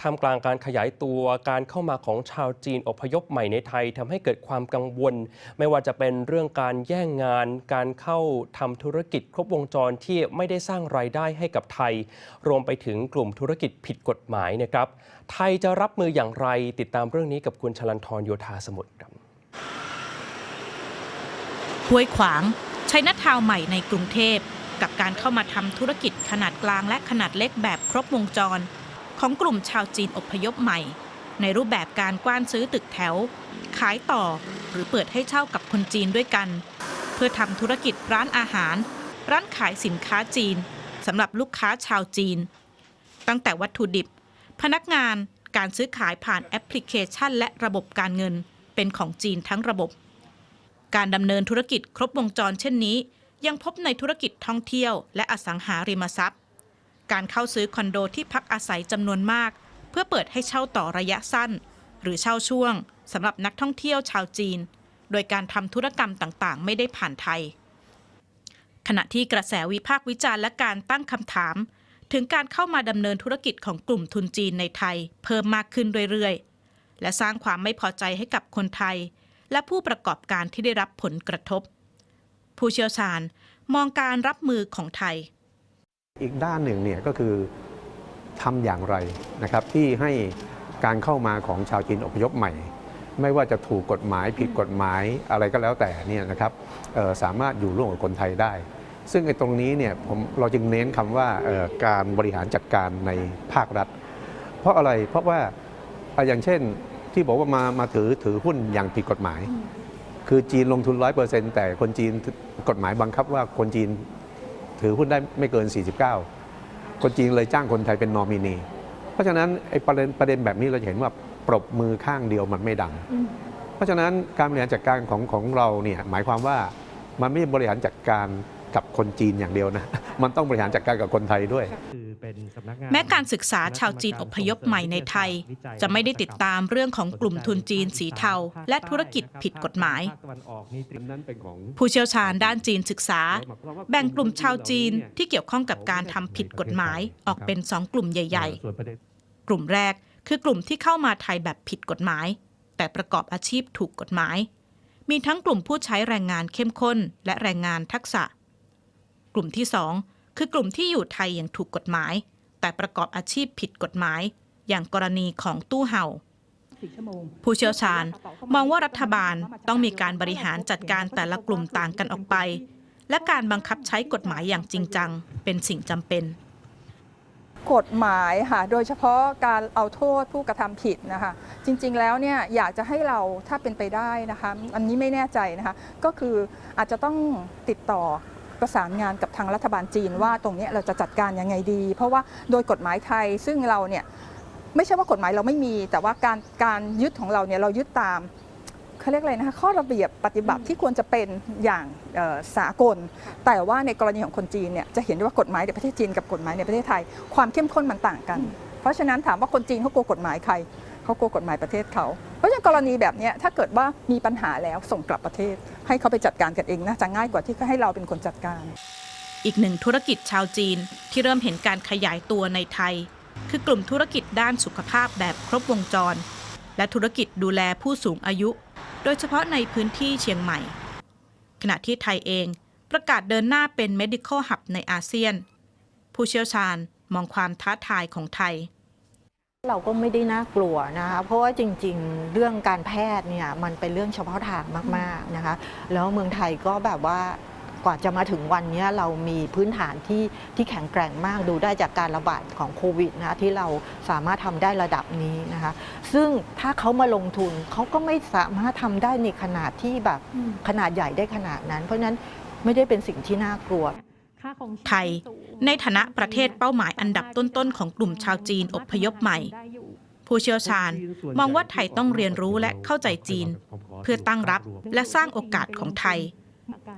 ท่ามกลางการขยายตัวการเข้ามาของชาวจีนอพยพใหม่ในไทยทำให้เกิดความกังวล ไม่ว่าจะเป็นเรื่องการแย่งงาน การเข้าทำธุรกิจครบวงจรที่ไม่ได้สร้างรายได้ให้กับไทย รวมไปถึงกลุ่มธุรกิจผิดกฎหมายนะครับ ไทยจะรับมืออย่างไรติดตามเรื่องนี้กับคุณชลันทรโยธาสมุทรครับห้วยขวางชัยนาทาวใหม่ในกรุงเทพกับการเข้ามาทำธุรกิจขนาดกลางและขนาดเล็กแบบครบวงจร ของกลุ่มชาวจีนอพยพใหม่ ในรูปแบบการกว้านซื้อตึกแถว ขายต่อหรือเปิดให้เช่ากับคนจีนด้วยกัน เพื่อทำธุรกิจร้านอาหาร ร้านขายสินค้าจีนสำหรับลูกค้าชาวจีน ตั้งแต่วัตถุดิบ พนักงานการซื้อขายผ่านแอปพลิเคชัน และระบบการเงินเป็นของจีนทั้งระบบ การดำเนินธุรกิจครบวงจรเช่นนี้ ยังพบในธุรกิจท่องเที่ยวและอสังหาริมทรัพย์ การเข้าซื้อคอนโดที่พักอาศัยจำนวนมาก เพื่อเปิดให้เช่าต่อระยะสั้น หรือเช่าช่วงสำหรับนักท่องเที่ยวชาวจีน โดยการทำธุรกรรมต่างๆ ไม่ได้ผ่านไทย ขณะที่กระแสวิพากษ์วิจารณ์และการตั้งคำถาม ถึงการเข้ามาดำเนินธุรกิจของกลุ่มทุนจีนในไทย เพิ่มมากขึ้นเรื่อยๆ และสร้างความไม่พอใจให้กับคนไทย และผู้ประกอบการที่ได้รับผลกระทบ ผู้เชี่ยวชาญมองการรับมือของไทย อีกด้านหนึ่งเนี่ยก็คือทำอย่างไรนะครับที่ให้การเข้ามาของชาวจีนอพยพใหม่ ไม่ว่าจะถูกกฎหมายผิดกฎหมายอะไรก็แล้วแต่เนี่ยนะครับสามารถอยู่ร่วมกับคนไทยได้ ซึ่งไอ้ตรงนี้เนี่ยผมเราจึงเน้นคำว่าการบริหารจัดการในภาครัฐ เพราะอะไรเพราะว่าอะอย่างเช่นที่บอกว่ามามาถือถือหุ้นอย่างผิดกฎหมาย คือจีนลงทุน 100%แต่คนจีนกฎหมายบังคับว่าคนจีน ถือหุ้นได้ไม่เกิน 49 คนจีนเลยจ้างคนไทยเป็นนอมินี เพราะฉะนั้นไอ้ประเด็นประเด็นแบบนี้เราจะเห็นว่าปรบมือข้างเดียวมันไม่ดัง เพราะฉะนั้นการบริหารจัดการของของเราเนี่ยหมายความว่ามันไม่บริหารจัดการกับคนจีนอย่างเดียวนะ มันต้องบริหารจัดการกับคนไทยด้วย แม้การศึกษาชาวจีนอพยพใหม่ในไทย จะไม่ได้ติดตามเรื่องของกลุ่มทุนจีนสีเทา และธุรกิจผิดกฎหมาย ผู้เชี่ยวชาญด้านจีนศึกษา แบ่งกลุ่มชาวจีนที่เกี่ยวข้องกับการทำผิดกฎหมายออกเป็นสองกลุ่มใหญ่ ๆ กลุ่มแรกคือกลุ่มที่เข้ามาไทยแบบผิดกฎหมาย แต่ประกอบอาชีพถูกกฎหมาย มีทั้งกลุ่มผู้ใช้แรงงานเข้มข้น และแรงงานทักษะ กลุ่มที่ 2 คือกลุ่มที่อยู่ไทยอย่างถูกกฎหมาย แต่ประกอบอาชีพผิดกฎหมาย อย่างกรณีของตู้เห่า ผู้เชี่ยวชาญมองว่ารัฐบาลต้องมีการบริหารจัดการแต่ละกลุ่มต่างกันออกไป และการบังคับใช้กฎหมายอย่างจริงจัง เป็นสิ่งจำเป็นกฎหมายค่ะโดยเฉพาะการเอาโทษผู้กระทำผิดนะคะจริงๆแล้วเนี่ยอยากจะให้เราถ้าเป็นไปได้นะคะอันนี้ไม่แน่ใจนะคะก็คืออาจจะต้องติดต่อ ประสานงานกับทางรัฐบาลจีนว่าตรงนี้เราจะจัดการยังไงดี เพราะว่าโดยกฎหมายไทยซึ่งเราเนี่ยไม่ใช่ว่ากฎหมายเราไม่มี แต่ว่าการการยึดของเราเนี่ยเรายึดตามเขาเรียกอะไรนะคะข้อระเบียบปฏิบัติที่ควรจะเป็นอย่างเอ่อสากล แต่ว่าในกรณีของคนจีนเนี่ยจะเห็นได้ว่ากฎหมายในประเทศจีนกับกฎหมายในประเทศไทย ความเข้มข้นมันต่างกัน เพราะฉะนั้นถามว่าคนจีนเขากลัวกฎหมายใครเขากลัวกฎหมายประเทศเขา เพราะฉะนั้นกรณีแบบนี้ถ้าเกิดว่ามีปัญหาแล้วส่งกลับประเทศ ให้เขาไปจัดการกันเองน่าจะง่ายกว่าที่ให้เราเป็นคนจัดการ อีกหนึ่งธุรกิจชาวจีนที่เริ่มเห็นการขยายตัวในไทย คือกลุ่มธุรกิจด้านสุขภาพแบบครบวงจร และธุรกิจดูแลผู้สูงอายุ โดยเฉพาะในพื้นที่เชียงใหม่ ขณะที่ไทยเองประกาศเดินหน้าเป็น medical hub ในอาเซียน ผู้เชี่ยวชาญมองความท้าทายของไทย เราก็ไม่ได้น่ากลัวนะคะเพราะว่าจริงๆ เรื่องการแพทย์เนี่ยมันเป็นเรื่องเฉพาะทางมากๆนะคะแล้วเมืองไทยก็แบบว่ากว่าจะมาถึงวันนี้เรามีพื้นฐานที่ที่แข็งแกร่งมากดูได้จากการระบาดของโควิดนะคะที่เราสามารถทำได้ระดับนี้นะคะซึ่งถ้าเขามาลงทุนเขาก็ไม่สามารถทำได้ในขนาดที่แบบขนาดใหญ่ได้ขนาดนั้น เพราะฉะนั้นไม่ได้เป็นสิ่งที่น่ากลัวไทย ในฐานะประเทศเป้าหมายอันดับต้นๆของกลุ่มชาวจีนอพยพใหม่ ผู้เชี่ยวชาญมองว่าไทยต้องเรียนรู้และเข้าใจจีน เพื่อตั้งรับและสร้างโอกาสของไทย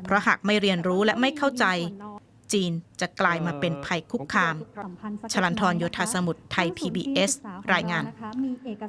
เพราะหากไม่เรียนรู้และไม่เข้าใจ จีนจะกลายมาเป็นภัยคุกคาม ชลันทรโยธาสมุทรไทย PBS รายงาน